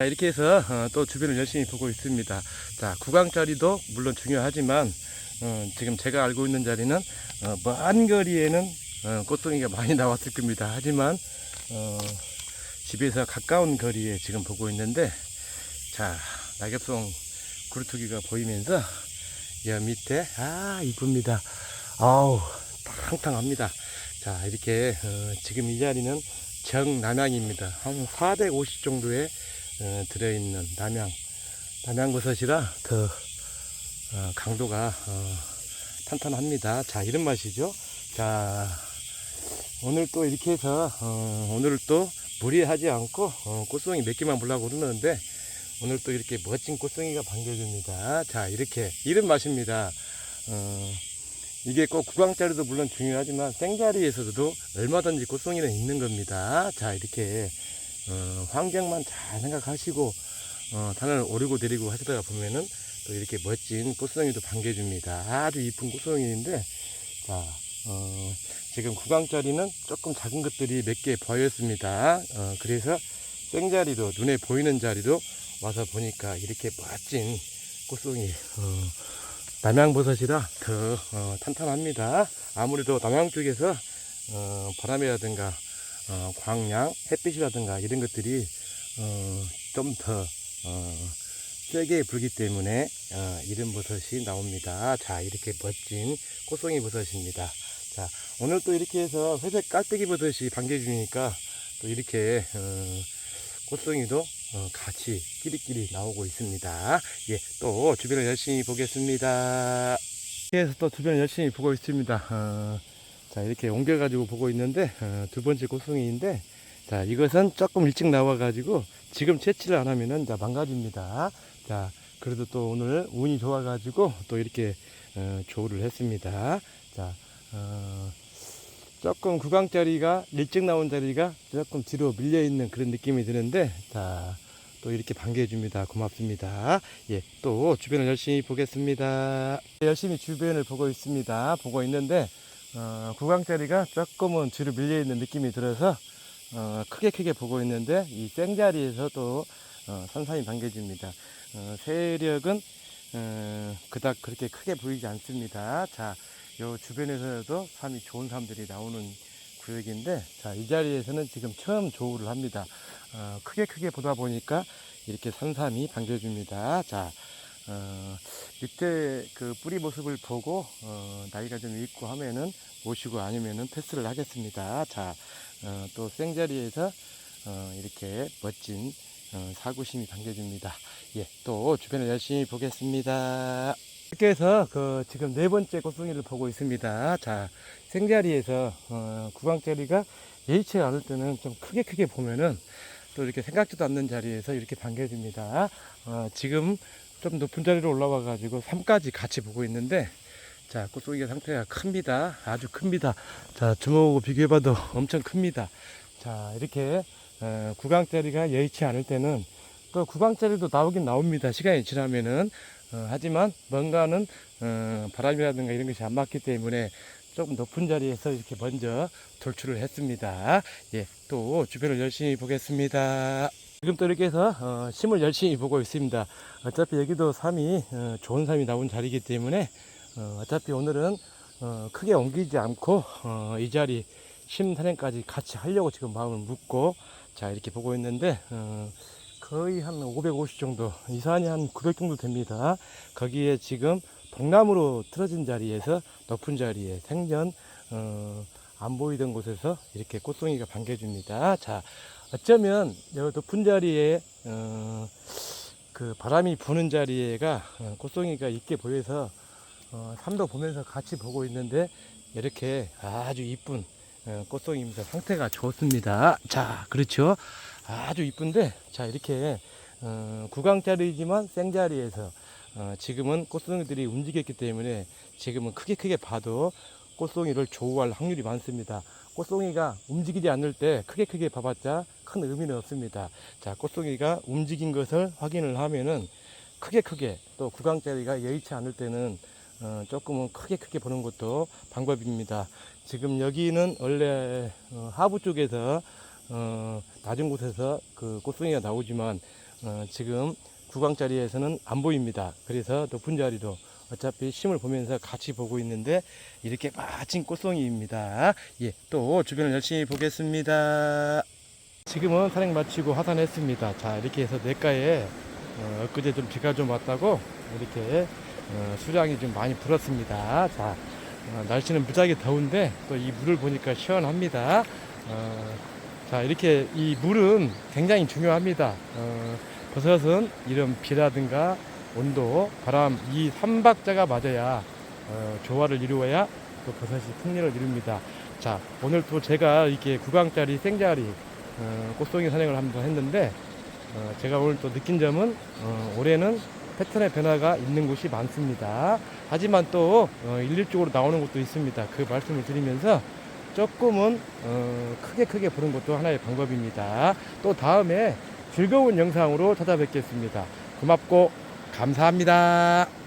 자, 이렇게 해서 어, 또 주변을 열심히 보고 있습니다. 자, 구강자리도 물론 중요하지만 어, 지금 제가 알고 있는 자리는 어, 먼 거리에는 어, 꽃송이가 많이 나왔을 겁니다. 하지만 어, 집에서 가까운 거리에 지금 보고 있는데 자 낙엽송 구루투기가 보이면서 여 밑에 아 이쁩니다. 아우 탕탕합니다. 자 이렇게 어, 지금 이 자리는 정남향입니다. 한 450 정도의 어, 들어있는 남양 남양버섯이라 더 어, 강도가 어, 탄탄합니다. 자 이런 맛이죠. 자 오늘 또 이렇게 해서 어, 오늘 또 무리하지 않고 어, 꽃송이 몇 개만 보려고 그러는데 오늘 또 이렇게 멋진 꽃송이가 반겨줍니다. 자 이렇게 이런 맛입니다. 어, 이게 꼭 구강자리도 물론 중요하지만 생자리에서도 얼마든지 꽃송이는 있는 겁니다. 자 이렇게 어, 환경만 잘 생각하시고 어, 산을 오르고 내리고 하시다가 보면은 또 이렇게 멋진 꽃송이도 반겨줍니다. 아주 이쁜 꽃송이인데 자 어, 지금 구강자리는 조금 작은 것들이 몇 개 보였습니다. 어, 그래서 생자리도 눈에 보이는 자리도 와서 보니까 이렇게 멋진 꽃송이 어, 남양버섯이라 더 어, 탄탄합니다. 아무래도 남양 쪽에서 어, 바람이라든가 어, 광양, 햇빛이라든가 이런 것들이 어, 좀더 어, 세게 불기 때문에 어, 이런 버섯이 나옵니다. 자 이렇게 멋진 꽃송이 버섯입니다. 자 오늘 또 이렇게 해서 회색 깔때기 버섯이 반겨주니까 또 이렇게 어, 꽃송이도 어, 같이 끼리끼리 나오고 있습니다. 예, 또 주변을 열심히 보겠습니다. 그래서 또 주변을 열심히 보고 있습니다. 어, 자 이렇게 옮겨 가지고 보고 있는데 어, 두 번째 꽃송이인데 자 이것은 조금 일찍 나와 가지고 지금 채취를 안 하면은 자 망가집니다. 자 그래도 또 오늘 운이 좋아 가지고 또 이렇게 어, 조를 했습니다. 자 어, 조금 구강 자리가 일찍 나온 자리가 조금 뒤로 밀려 있는 그런 느낌이 드는데 자 또 이렇게 반겨줍니다 고맙습니다 예또 주변을 열심히 보겠습니다 열심히 주변을 보고 있습니다 보고 있는데 어, 구강자리가 조금은 뒤로 밀려 있는 느낌이 들어서 어, 크게 크게 보고 있는데 이 생자리에서도 어, 산산이 반겨집니다. 어, 세력은 어, 그닥 그렇게 크게 보이지 않습니다. 자 요 주변에서도 삶이 좋은 사람들이 나오는 구역인데 자 이 자리에서는 지금 처음 조우를 합니다. 어, 크게 크게 보다 보니까 이렇게 산삼이 반겨줍니다. 자 어, 밑에 그 뿌리 모습을 보고 어, 나이가 좀 있고 하면은 모시고 아니면은 패스를 하겠습니다 자또 생자리에서 어, 이렇게 멋진 어, 사구심이 반겨줍니다 예 또 주변을 열심히 보겠습니다 이렇게 해서 그 지금 네 번째 꽃송이를 보고 있습니다. 자, 생자리에서 어, 구강자리가 예의치 않을 때는 좀 크게 크게 보면은 또 이렇게 생각지도 않는 자리에서 이렇게 반겨줍니다. 어, 지금 좀 높은 자리로 올라와 가지고 3까지 같이 보고 있는데 자, 꽃송이가 상태가 큽니다. 아주 큽니다. 자, 주먹하고 비교해봐도 엄청 큽니다. 자, 이렇게 어, 구강자리가 예의치 않을 때는 또 구강자리도 나오긴 나옵니다. 시간이 지나면은 어, 하지만 뭔가는 어, 바람이라든가 이런 것이 안 맞기 때문에 조금 높은 자리에서 이렇게 먼저 돌출을 했습니다. 예, 또 주변을 열심히 보겠습니다. 지금 또 이렇게 해서 어, 심을 열심히 보고 있습니다. 어차피 여기도 삶이 어, 좋은 삶이 나온 자리이기 때문에 어, 어차피 오늘은 어, 크게 옮기지 않고 어, 이 자리 심 산행까지 같이 하려고 지금 마음을 먹고 자 이렇게 보고 있는데 어, 거의 한 550 정도 이 산이 한 900 정도 됩니다 거기에 지금 동남으로 틀어진 자리에서 높은 자리에 생전 어, 안 보이던 곳에서 이렇게 꽃송이가 반겨줍니다. 자 어쩌면 여 높은 자리에 어, 그 바람이 부는 자리에가 어, 꽃송이가 있게 보여서 어, 산도 보면서 같이 보고 있는데 이렇게 아주 이쁜 어, 꽃송이입니다. 상태가 좋습니다. 자 그렇죠? 아주 이쁜데 자 이렇게 어, 구강자리이지만 생자리에서 어, 지금은 꽃송이들이 움직였기 때문에 지금은 크게 크게 봐도 꽃송이를 조우할 확률이 많습니다. 꽃송이가 움직이지 않을 때 크게 크게 봐봤자 큰 의미는 없습니다. 자 꽃송이가 움직인 것을 확인을 하면은 크게 크게 또 구강자리가 여의치 않을 때는 어, 조금은 크게 크게 보는 것도 방법입니다. 지금 여기는 원래 어, 하부 쪽에서 어, 낮은 곳에서 그 꽃송이가 나오지만 어, 지금 구강자리에서는 안 보입니다. 그래서 높은 자리로 어차피 심을 보면서 같이 보고 있는데 이렇게 멋진 꽃송이입니다. 예, 또 주변을 열심히 보겠습니다. 지금은 산행 마치고 하산했습니다. 자, 이렇게 해서 내과에 어, 엊그제 좀 비가 좀 왔다고 이렇게 어, 수량이 좀 많이 불었습니다. 자, 어, 날씨는 무지하게 더운데 또 이 물을 보니까 시원합니다. 어, 자, 이렇게 이 물은 굉장히 중요합니다. 어, 버섯은 이런 비라든가 온도, 바람 이 삼박자가 맞아야 어, 조화를 이루어야 또 버섯이 풍년을 이룹니다. 자, 오늘 또 제가 이렇게 구강짜리 생자리 어, 꽃송이 산행을 한번 했는데 어, 제가 오늘 또 느낀 점은 어, 올해는 패턴의 변화가 있는 곳이 많습니다. 하지만 또 어, 일률적으로 나오는 곳도 있습니다. 그 말씀을 드리면서 조금은 어, 크게 크게 보는 것도 하나의 방법입니다. 또 다음에 즐거운 영상으로 찾아뵙겠습니다. 고맙고 감사합니다.